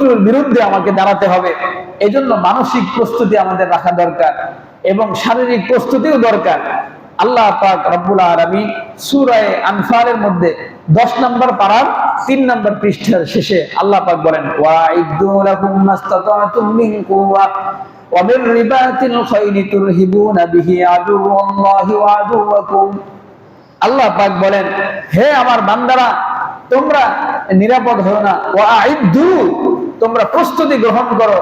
শত্রুর বিরুদ্ধে আমাকে দাঁড়াতে হবে। এজন্য মানসিক প্রস্তুতি আমাদের রাখা দরকার এবং শারীরিক প্রস্তুতিও দরকার। আল্লাহ পাক রব্বুল আলামিন সূরা আনফালের মধ্যে 10 নম্বর পারার 3 নম্বর পৃষ্ঠার শেষে আল্লাহ পাক বলেন ওয়া মিন রিবাতিল খাইলি তুরহিবুনা বিহি আদুওয়াল্লাহি ওয়া আদুওয়াকুম। আল্লাহ পাক বলেন, হে আমার বান্দারা, তোমরা নিরাপদ হও না। ওয়াইদু তোমরা প্রস্তুতি গ্রহণ করো।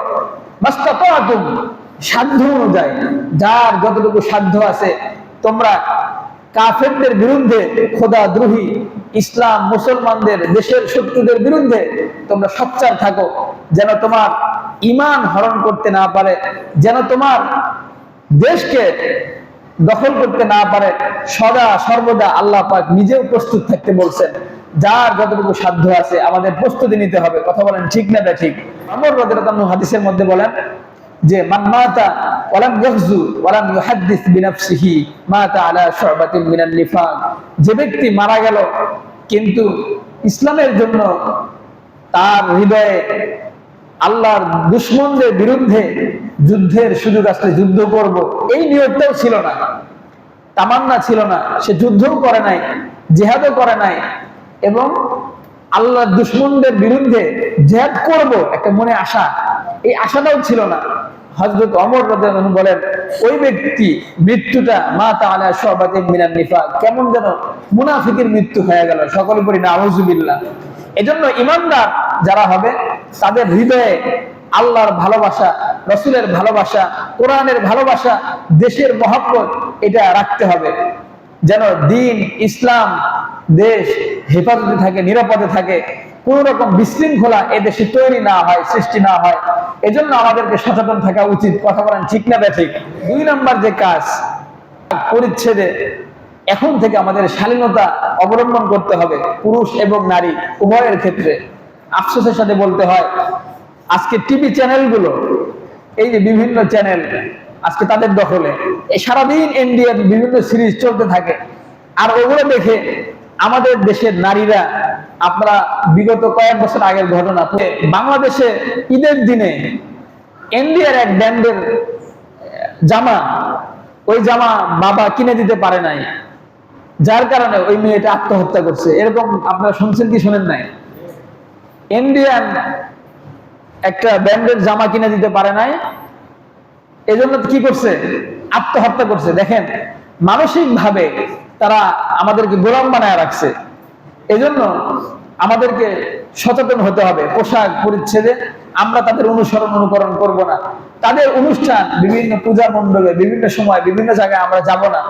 সাধ্য অনুযায়ী। যার যতটুকু সাধ্য আছে, তোমরা কাফেরদের বিরুদ্ধে খোদা দ্রোহী ইসলাম, মুসলমানদের, দেশের শত্রুদের বিরুদ্ধে তোমরা সচ্চার থাকো। যেন তোমার ইমান হরণ করতে না পারে, যেন তোমার দেশকে দখল করতে না পারে, সদা সর্বদা আল্লাহ পাক নিজেও প্রস্তুত থাকতে বলছেন। যার যতটুকু সাধ্য আছে আমাদের প্রস্তুতি নিতে হবে। কথা বলেন ঠিক না এটা ঠিক আমর রাদিয়াল্লাহু হাদিসের মধ্যে বলেন যে যে ব্যক্তি মারা গেল, কিন্তু ইসলামের জন্য তার হৃদয়ে আল্লাহর দুশ্মনদের বিরুদ্ধে যুদ্ধের সুযোগ আসলে যুদ্ধ করব, এই নিয়তটাও ছিল না। তামান্না ছিল না। সে যুদ্ধও করে নাই, জেহাদও করে নাই। এবং আল্লাহর দুশ্মনদের বিরুদ্ধে জেহাদ করব একটা মনে আশা। এই আশাটাও ছিল না। হজরত অমর রাদিয়াল্লাহু বলেন, ওই ব্যক্তি মৃত্যুটা মা তাআলা সবাতে মিনান নিফাক। কেমন যেন মুনাফিকের মৃত্যু হয়ে গেল সকলে পড়ি না আউযুবিল্লাহ এজন্য ইমানদার যারা হবে, তাদের হৃদয়ে আল্লাহর ভালোবাসা, রসুলের ভালোবাসা, কোরআনের ভালোবাসা, দেশের মহব্বত, এটা রাখতে হবে। যেন দিন, ইসলাম, দেশ হেফাজতে থাকে, নিরাপদে থাকে কোন রকম বিশৃঙ্খলা এ দেশে তৈরি না হয়, সৃষ্টি না হয়, এজন্য আমাদেরকে সচেতন থাকা উচিত। কথা বলেন ঠিক না ঠিক দুই নাম্বার যে কাজ, পরিচ্ছেদে এখন থেকে আমাদের শালীনতা অবলম্বন করতে হবে, পুরুষ এবং নারী, উভয়ের ক্ষেত্রে। আফসোসের সাথে বলতে হয়, আজকে টিভি চ্যানেলগুলো, এই যে বিভিন্ন চ্যানেল আজকে তাদের দখলে। সারাদিন ইন্ডিয়ার বিভিন্ন সিরিজ চলতে থাকে। আর ওগুলো দেখে আমাদের দেশের নারীরা, আপনারা বিগত কয়েক বছর আগের ঘটনা বাংলাদেশে ঈদের দিনে ইন্ডিয়ার এক ব্র্যান্ডের জামা, ওই জামা বাবা কিনে দিতে পারে নাই। যার কারণে ওই মেয়েটা আত্মহত্যা করছে। এরকম আপনারা শুনছেন কি শোনেন নাই? ইন্ডিয়ান একটা ব্যান্ডের জামা কিনে দিতে পারে নাই। এজন্য কি করছে? আত্মহত্যা করছে। দেখেন মানসিক ভাবে তারা আমাদেরকে গোলাম বানায় রাখছে। এজন্য আমাদেরকে সচেতন হতে হবে। পোশাক পরিচ্ছেদে আমরা তাদের অনুসরণ অনুকরণ করব না। তাদের অনুষ্ঠান বিভিন্ন পূজা মণ্ডলে বিভিন্ন সময় বিভিন্ন জায়গায় আমরা যাব না।